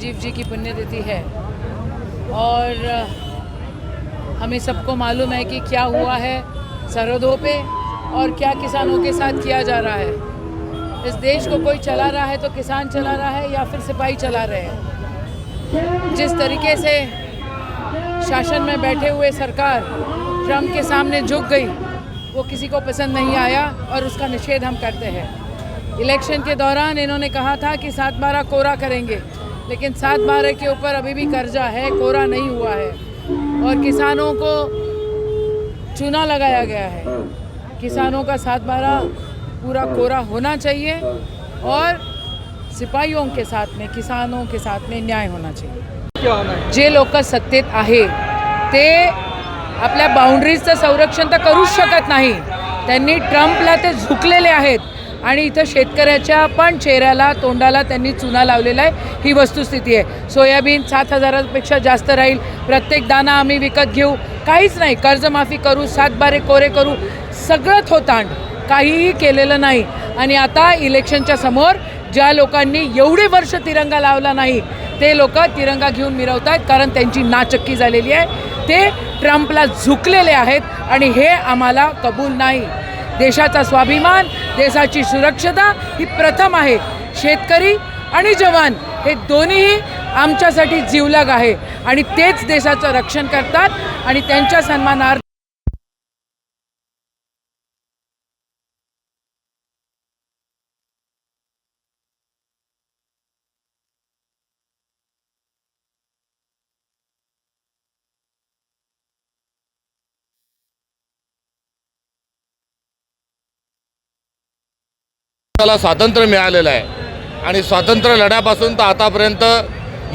राजीव जी की पुण्यतिथि है। और, हमें सबको मालूम है कि क्या हुआ है सरहदों पे और क्या किसानों के साथ किया जा रहा है। इस देश को कोई चला रहा है तो किसान चला रहा है या फिर सिपाही चला रहे हैं। जिस तरीके से शासन में बैठे हुए सरकार ट्रंप के सामने झुक गई, वो किसी को पसंद नहीं आया और उसका निषेध हम करते हैं। इलेक्शन के दौरान इन्होंने कहा था कि सात बारह कोरा करेंगे। लेकिन सात बारह के ऊपर अभी भी कर्जा है कोरा नहीं हुआ है। और किसानों को चूना लगाया गया है। किसानों का सात बारह पूरा कोरा होना चाहिए और सिपाहियों के साथ में किसानों के साथ में न्याय होना चाहिए। जे लोक सत्तेत आहे ते आपल्या बाउंड्रीजचं संरक्षण तर करूच शकत नाही. त्यांनी ट्रम्पला ते झुकलेले आहेत. आणि इथं शेतकऱ्याच्या पण चेहऱ्याला तोंडाला त्यांनी चुना लावलेला आहे. ही वस्तुस्थिती आहे. सोयाबीन सात हजारापेक्षा जास्त राहील. प्रत्येक दाना आम्ही विकत घेऊ. काहीच नाही. कर्जमाफी करू सातबारे कोरे करू. सगळं थोतांड काहीही केलेलं नाही. आणि आता इलेक्शनच्या समोर ज्या लोकांनी एवढे वर्ष तिरंगा लावला नाही ते लोक तिरंगा घेऊन मिरवत आहेत कारण त्यांची नाचक्की झालेली आहे. ते ट्रम्पला झुकलेले आहेत आणि हे आम्हाला कबूल नाही. देशाचा स्वाभिमान देशाची सुरक्षता ही प्रथम आहे. शेतकरी आणि जवान हे दोन्हीही आमच्यासाठी जीवलग आहे. आणि तेच देशाचं रक्षण करतात आणि त्यांच्या सन्मानार्थ त्याला स्वातंत्र्य मिळालेलं आहे. आणि स्वातंत्र्य लढ्यापासून तर आतापर्यंत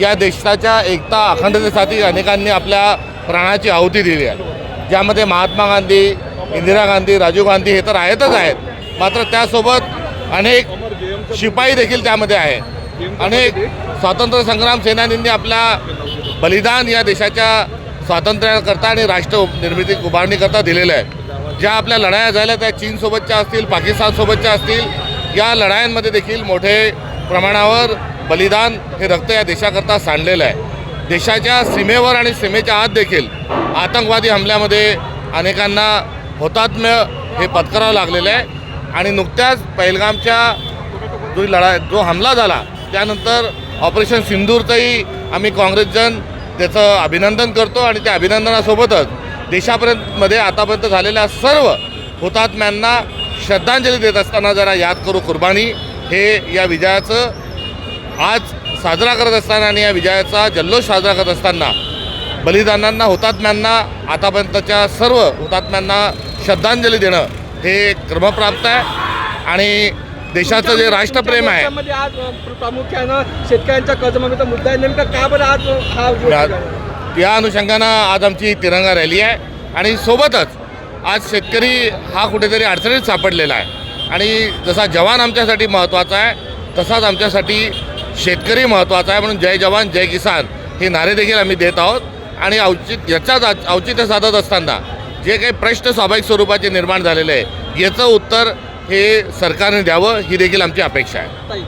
या देशाच्या एकता अखंडतेसाठी अनेकांनी आपल्या प्राणाची आहुती दिली आहे. ज्यामध्ये महात्मा गांधी इंदिरा गांधी राजीव गांधी हे तर आहेतच आहेत. मात्र त्यासोबत अनेक शिपाई देखील त्यामध्ये आहेत. अनेक स्वातंत्र्य संग्राम सेनानींनी आपल्या बलिदान या देशाच्या स्वातंत्र्याकरता आणि राष्ट्र निर्मिती उभारणीकरता दिलेलं आहे. ज्या आपल्या लढाया झाल्या त्या चीनसोबतच्या असतील पाकिस्तानसोबतच्या असतील या लढायांमध्ये देखील मोठे प्रमाणावर बलिदान हे रक्त या देशाकरता सांडलेलं आहे. देशाच्या सीमेवर आणि सीमेच्या आत देखील आतंकवादी हमल्यामध्ये अनेकांना हुतात्म्य हे पत्करावं लागलेलं आहे. आणि नुकत्याच पहिलगामच्या जो लढा जो हमला झाला त्यानंतर ऑपरेशन सिंदूरचंही आम्ही काँग्रेसजन त्याचं अभिनंदन करतो आणि त्या अभिनंदनासोबतच देशापर्यंत मध्ये आतापर्यंत झालेल्या सर्व हुतात्म्यांना श्रद्धांजली देत असताना जरा याद करू कुर्बानी. हे या विजयाचं आज साजरा करत असताना आणि या विजयाचा जल्लोष साजरा करत असताना बलिदानांना हुतात्म्यांना आतापर्यंतच्या सर्व हुतात्म्यांना श्रद्धांजली देणं हे क्रमप्राप्त आहे. आणि देशाचं जे राष्ट्रप्रेम आहे. आज प्रामुख्यानं शेतकऱ्यांच्या कर्जमाफीचा मुद्दा आहे. नेमका का बरं आज हा? या अनुषंगानं आज आमची तिरंगा रॅली आहे. आणि सोबतच आज शेतकरी हा कुठेतरी अडचणीत सापडलेला आहे. आणि जसा जवान आमच्यासाठी महत्त्वाचा आहे तसाच आमच्यासाठी शेतकरी महत्त्वाचा आहे म्हणून जय जवान जय किसान हे नारे देखील आम्ही देत आहोत. आणि औचित याचाच औचित्य साधत असताना जे काही प्रश्न स्वाभाविक स्वरूपाचे निर्माण झालेले आहे याचं उत्तर हे सरकारने द्यावं ही देखील आमची अपेक्षा आहे.